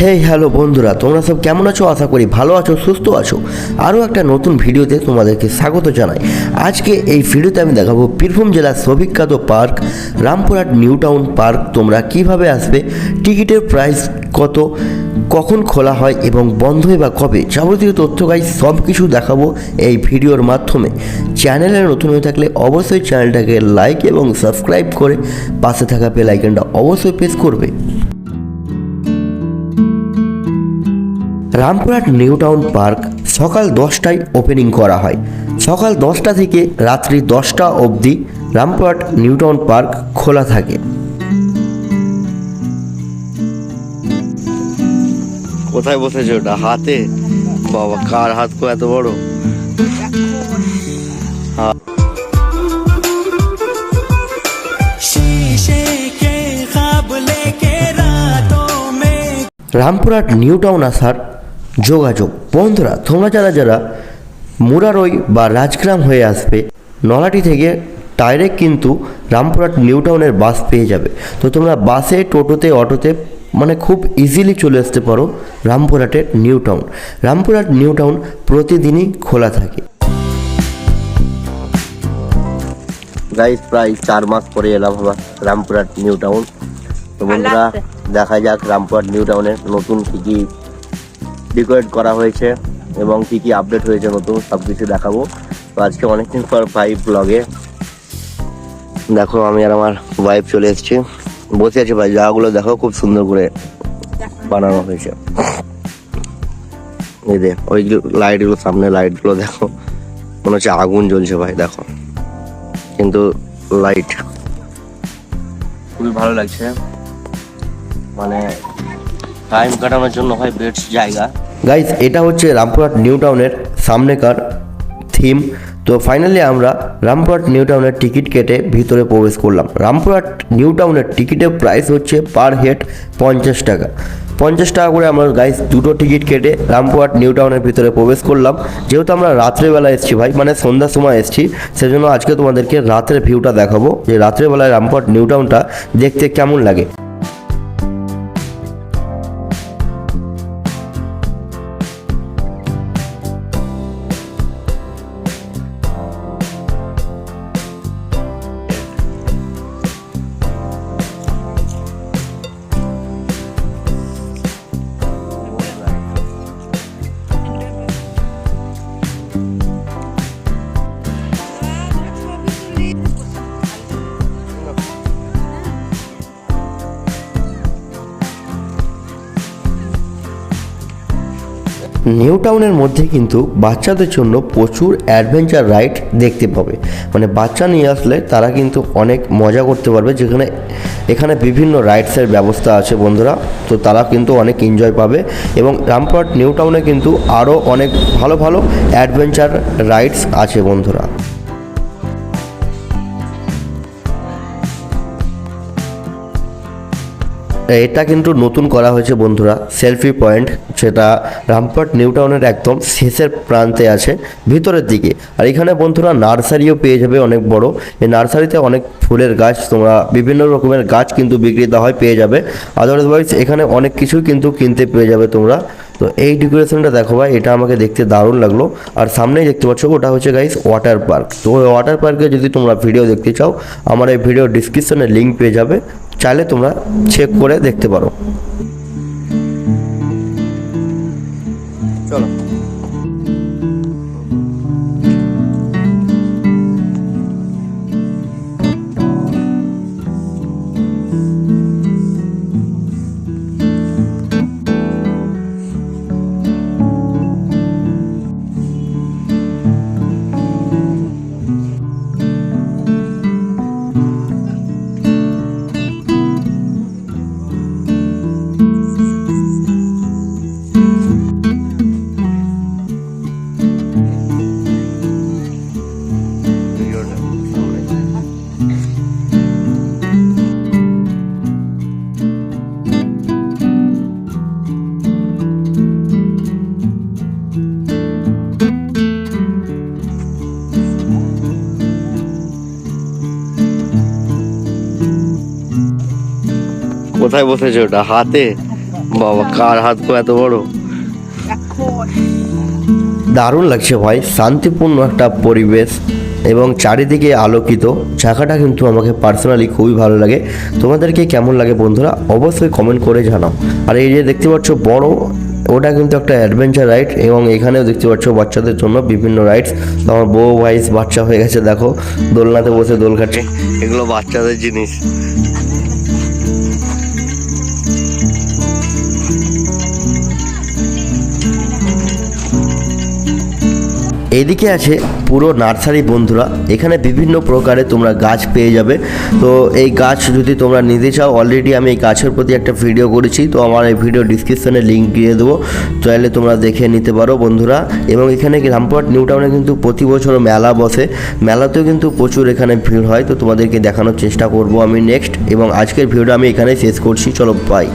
হে hello বন্ধুরা, তোমরা সব কেমন আছো? আশা করি ভালো আছো, সুস্থ আছো। আরও একটা নতুন ভিডিওতে তোমাদেরকে স্বাগত জানাই। আজকে এই ভিডিওতে আমি দেখাবো বীরভূম জেলার সবিখ্যাত park, Rampurhat new town park. তোমরা কীভাবে আসবে, টিকিটের প্রাইস কত, কখন খোলা হয় এবং বন্ধ হয় বা কবে, যাবতীয় তথ্য গাই সব কিছু দেখাবো এই ভিডিওর মাধ্যমে। চ্যানেলে নতুন হয়ে থাকলে অবশ্যই চ্যানেলটাকে লাইক এবং সাবস্ক্রাইব করে পাশে থাকা বেল আইকনটা অবশ্যই প্রেস করবে। রামপুরহাট নিউ টাউন পার্ক সকাল দশটায় ওপেনিং করা হয়। সকাল দশটা থেকে রাত্রি দশটা অবধি রামপুরহাট নিউ টাউন পার্ক খোলা থাকে। কোথায় বসেছে ওটা? হাতে? বাবা কার হাত কো এত বড়? রামপুরহাট নিউ টাউন আসার যোগাযোগ। বন্ধুরা তোমরা যারা যারা মুরারই বা রাজগ্রাম হয়ে আসবে নলাটি থেকে ডাইরেক্ট কিন্তু রামপুরহাট নিউ টাউনের বাস পেয়ে যাবে। তো তোমরা বাসে টোটোতে অটোতে মানে খুব ইজিলি চলে আসতে পারো রামপুরহাটের new town Rampurhat new town প্রতিদিনই খোলা থাকে। গাইস প্রায় চার মাস পরে এলাম আবার রামপুরহাট নিউ টাউন তো বন্ধুরা দেখা যাক রামপুরহাট নিউ টাউনের নতুন কি কি ডেকোরেট করা হয়েছে এবং কি কি আপডেট হয়েছে নতুন সব কিছু দেখাবো। তো আজকে অনেকদিন পর ভাই ব্লগে দেখো, আমি আর আমার ওয়াইফ চলে এসেছি। বসে আছে ভাই, জায়গাগুলো দেখো, খুব সুন্দর করে বানানো হয়েছে। এই দে ওই লাইটগুলো সামনে লাইটগুলো দেখো। মনে হচ্ছে আগুন জ্বলছে ভাই, দেখো। কিন্তু লাইট খুবই ভালো লাগছে। মানে টাইম কাটানোর জন্য হয় বেস্ট জায়গা। গাইস এটা হচ্ছে রামপুরহাট নিউ টাউনের সামনেকার থিম তো ফাইনালি আমরা রামপুরহাট নিউ টাউনের টিকিট কেটে ভিতরে প্রবেশ করলাম। রামপুরহাট নিউ টাউনের টিকিটের প্রাইস হচ্ছে পার হেড পঞ্চাশ টাকা। পঞ্চাশ টাকা করে আমরা গাইস দুটো টিকিট কেটে রামপুরহাট নিউ টাউনের ভিতরে প্রবেশ করলাম। যেহেতু আমরা রাত্রেবেলা এসেছি ভাই মানে সন্ধ্যার সময় এসেছি, সেজন্য আজকে তোমাদেরকে রাতের ভিউটা দেখাবো। যে রাত্রেবেলায় রামপুরহাট নিউ টাউনটা দেখতে কেমন লাগে। নিউ টাউনের মধ্যে কিন্তু বাচ্চাদের জন্য প্রচুর অ্যাডভেঞ্চার রাইড দেখতে পাবে। মানে বাচ্চা নিয়ে আসলে তারা কিন্তু অনেক মজা করতে পারবে। যেখানে, এখানে বিভিন্ন রাইডসের ব্যবস্থা আছে বন্ধুরা। তো তারা কিন্তু অনেক এনজয় পাবে এবং রামপুরহাট, নিউ টাউনে কিন্তু আরও অনেক ভালো ভালো অ্যাডভেঞ্চার রাইডস আছে বন্ধুরা। এটা কিন্তু নতুন করা হয়েছে বন্ধুরা সেলফি পয়েন্ট সেটা রামপুরহাট নিউ টাউনের একদম শেষের প্রান্তে আছে, ভিতরের দিকে। আর এখানে বন্ধুরা নার্সারিও পেয়ে যাবে অনেক বড়। এই নার্সারিতে অনেক ফুলের গাছ, তোমরা বিভিন্ন রকমের গাছ কিন্তু বিক্রিত হয় পেয়ে যাবে। আদারওয়াইজ এখানে অনেক কিছুই কিন্তু কিনতে পেয়ে যাবে তোমরা। তো এই ডেকোরেশনটা দেখো ভাই, এটা আমাকে দেখতে দারুণ লাগল। আর সামনেই দেখতে পাচ্ছ, ওটা হচ্ছে গাইস ওয়াটার পার্ক তো ওই ওয়াটার পার্কে যদি তোমরা ভিডিও দেখতে চাও, আমার এই ভিডিও ডিসক্রিপশনে লিঙ্ক পেয়ে যাবে। চাইলে তোমরা চেক করে দেখতে পারো। চলো। কোথায় বসেছে ওটা? হাতে? বাবা, কার হাত এত বড়? দারুণ লাগছে ভাই, শান্তিপূর্ণ একটা পরিবেশ এবং চারিদিকে আলোকিত। জায়গাটা কিন্তু আমাকে পার্সোনালি খুবই ভালো লাগে। তোমাদেরকে কেমন লাগে বন্ধুরা? অবশ্যই কমেন্ট করে জানাও। আর এই যে দেখতে পাচ্ছ বড়, ওটা কিন্তু একটা অ্যাডভেঞ্চার রাইড এবং এখানেও দেখতে পাচ্ছ বাচ্চাদের জন্য বিভিন্ন রাইডস আমার বউ ভাইস বাচ্চা হয়ে গেছে, দেখো। দোলনাতে বসে দোল খাচ্ছে। এগুলো বাচ্চাদের জিনিস। এদিকে আছে পুরো নার্সারি বন্ধুরা। এখানে বিভিন্ন প্রকারে তোমরা গাছ পেয়ে যাবে। তো এই গাছ যদি তোমরা নিতে চাও অলরেডি আমি এই গাছের প্রতি একটা ভিডিও করেছি। তো আমার এই ভিডিও ডিসক্রিপশনে লিঙ্ক দিয়ে দেবো। চাইলে তোমরা দেখে নিতে পারো বন্ধুরা। এবং এখানে রামপুরহাট নিউ টাউনে কিন্তু প্রতি বছর মেলা বসে। মেলাতেও কিন্তু প্রচুর এখানে ভিড় হয়। তো তোমাদেরকে দেখানোর চেষ্টা করব আমি নেক্সট এবং আজকের ভিডিওটা আমি এখানে শেষ করছি। চলো বাই